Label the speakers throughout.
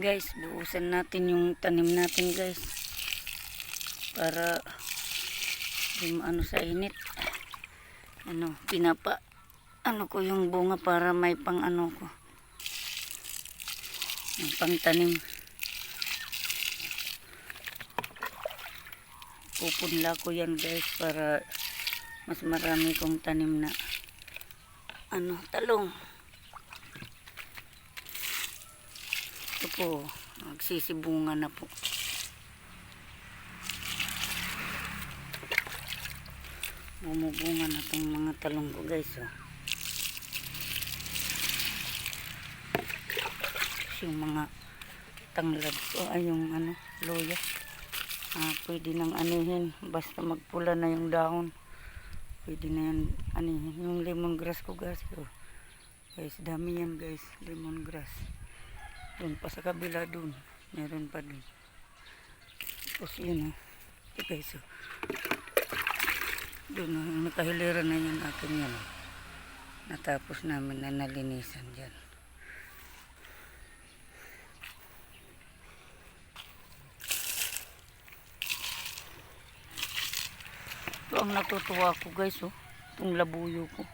Speaker 1: Guys, buusan natin yung tanim natin guys. Para di maano sa init. Ano, pinapa ano ko yung bunga para may pang ano ko. May pang tanim. Pupunla ko yan guys para mas marami kong tanim na ano, talong. Po, magsisibunga na po. Bumubunga na itong mga talong ko guys. Oh. Yung mga tanglad ko, ay yung ano, loya. Ah, pwede nang anihin, basta magpula na yung dahon. Pwede na yan anihin. Yung lemongrass ko guys. Oh. Guys, dami yan guys, lemongrass. Doon pa sa kabila doon. Meron pa doon. Tapos yun oh. Ito guys oh. Doon oh, nakahilera na yan akin yan oh. Natapos namin na nalinisan dyan. Ito ang natutuwa ko guys oh. Itong labuyo ko.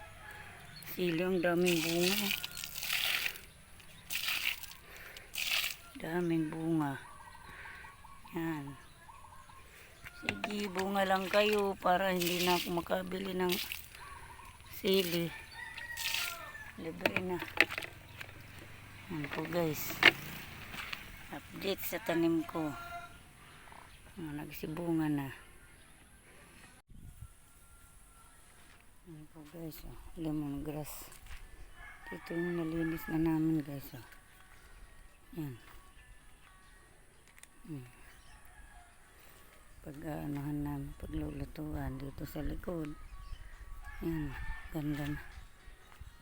Speaker 1: Sili ang daming bunga. oh. Daming bunga. Yan. Sige, bunga lang kayo para hindi na ako makabili ng sili. Libre na. Yan po guys. Update sa tanim ko. Ah, nagsibunga na. Yan po guys. Oh. Lemongrass. Dito yung nalinis na namin guys. Oh. Yan. Pag anuhan namin, paglulutuan dito sa likod. Yan, ganda na.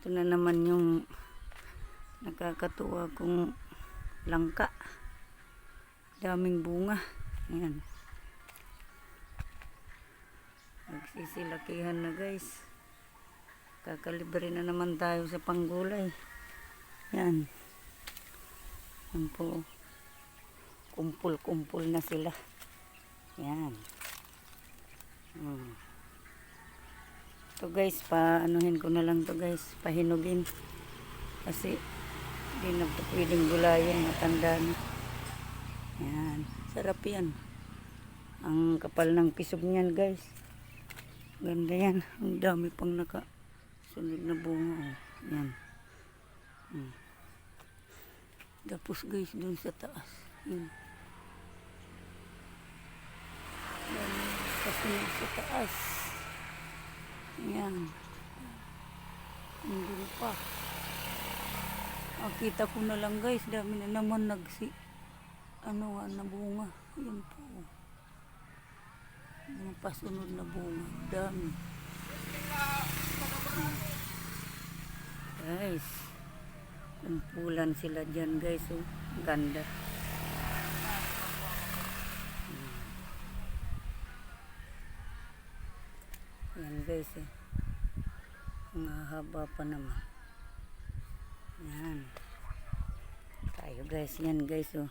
Speaker 1: Ito na naman yung nakakatuwa kong langka. Daming bunga. Yan. Nagsisilakihan na guys. Kakalibre na naman tayo sa panggulay. Yan. Yan po. Kumpul-kumpul na sila. Yan. Hmm. Ito guys, paanuhin ko na lang to guys. Pahinugin. Kasi hindi na ito pwedeng gulayin. Matanda na. Yan. Sarap yan. Ang kapal ng pisog niyan guys. Ganda yan. Ang dami pang naka sunod na bunga. Oh. Yan. Hmm. Tapos guys, dun sa taas. Yan. Kasunod sa taas. Yan. Hindi pa. Nakita ko na lang guys, dami na naman nagsi ano ah, na bunga. Yan po. Mga pasunod na bunga. Dami. Guys. Kumpulan sila dyan guys. Oh. Ganda. Yan guys eh. Ang haba pa naman. Yan. Tayo guys. Yan guys oh.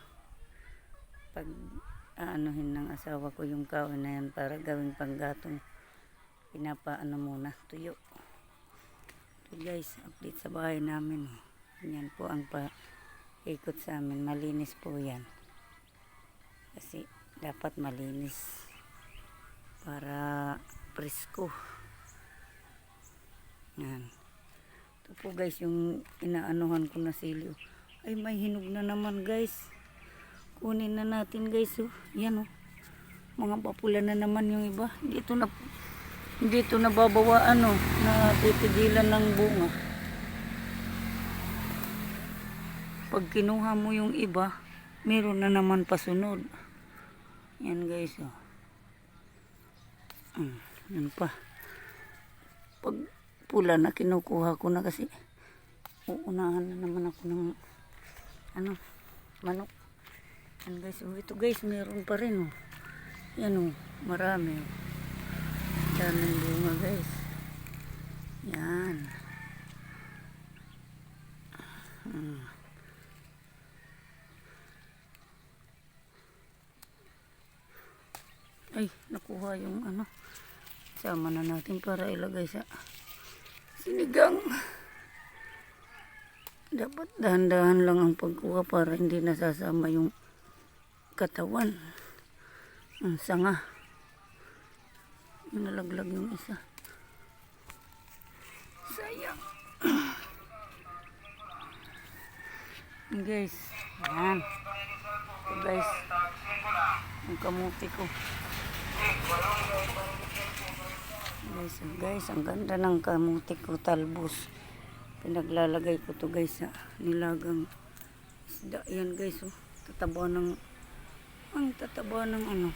Speaker 1: Pag aanuhin ng asawa ko yung kawan na yan para gawing panggatong pinapaano muna tuyo. Ito guys, update sa bahay namin. oh. Yan po ang pa ikot sa amin. Malinis po yan. Kasi dapat malinis para presko. Yan. Ito po guys yung inaanuhan ko na sili. oh. Ay may hinog na naman guys. Kunin na natin guys. Oh. Yan oh. Mga papula na naman yung iba. Dito na dito na babawa ano na titigilan ng bunga. Pag kinuha mo yung iba, meron na naman pasunod. Yan guys oh. Mm, yan pa. Pag pula na kinukuha ko na kasi uunahan na naman ako ng ano manok. Yan guys oh, ito guys meron pa rin oh. Yan oh marami oh. Daming bunga guys. Yan. Hmm. ay nakuha yung ano sama na natin para ilagay sa sinigang. Dapat dahan-dahan lang ang pagkuha para hindi nasasama yung katawan. Ang sanga. Nalaglag yung isa. Sayang. guys, yan. Ito guys, ang kamuti ko. Guys, guys, ang ganda ng kamuti ko, talbos. Pinaglalagay ko to guys sa nilagang isda. Yan guys, oh. Tataba ng, ang tataba ng ano.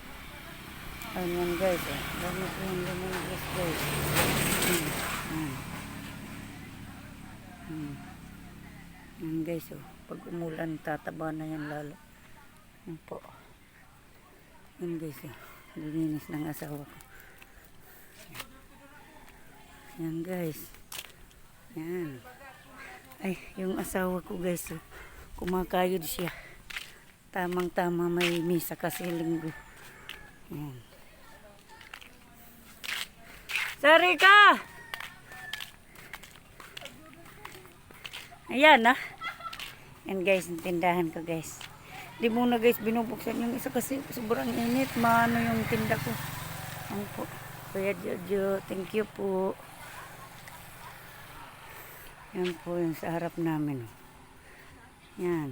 Speaker 1: Ayan guys, oh. Dami ko yung lumigas guys. Hmm. Hmm. Hmm. Yan guys, oh. Pag umulan, tataba na yan lalo. Yan po. Yan guys, oh. Lilinis ng asawa ko. Yan guys. Yan. Ay, yung asawa ko guys, oh. Kumakayod siya. Tamang-tama may misa kasi linggo. Yan. Sarika! Ayan ah. Yan guys, tindahan ko guys. Di muna guys binubuksan yung isa kasi sobrang init. Maano yung tinda ko. Ang po. Kuya Jojo, thank you po. Yan po yung sa harap namin. oh. Yan.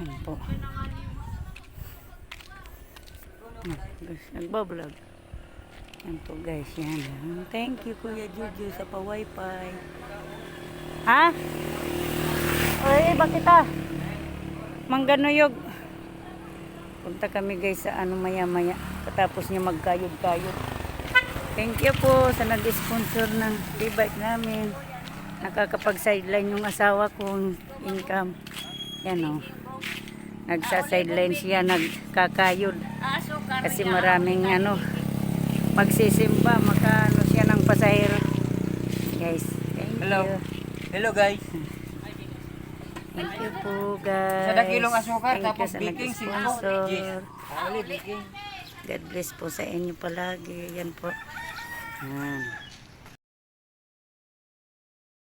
Speaker 1: Yan po. Nagbablog. Yan po guys, yan. Thank you Kuya Juju sa pa-wifi. Ha? Oy, bakit ah? Mangganuyog. Punta kami guys sa ano maya-maya. Katapos niya magkayod-kayod. Thank you po sa nag-sponsor ng e-bike namin. Nakakapag-sideline yung asawa kong income. Yan o. Nagsa-sideline siya, nagkakayod. Kasi maraming ano, magsisimba, makaano siya ng pasahero. Guys, thank
Speaker 2: Hello.
Speaker 1: you.
Speaker 2: Hello guys.
Speaker 1: Thank you po guys.
Speaker 2: Sa dakilong asukar,
Speaker 1: Thank
Speaker 2: tapos baking, baking.
Speaker 1: God bless po sa inyo palagi. Yan po. Yan.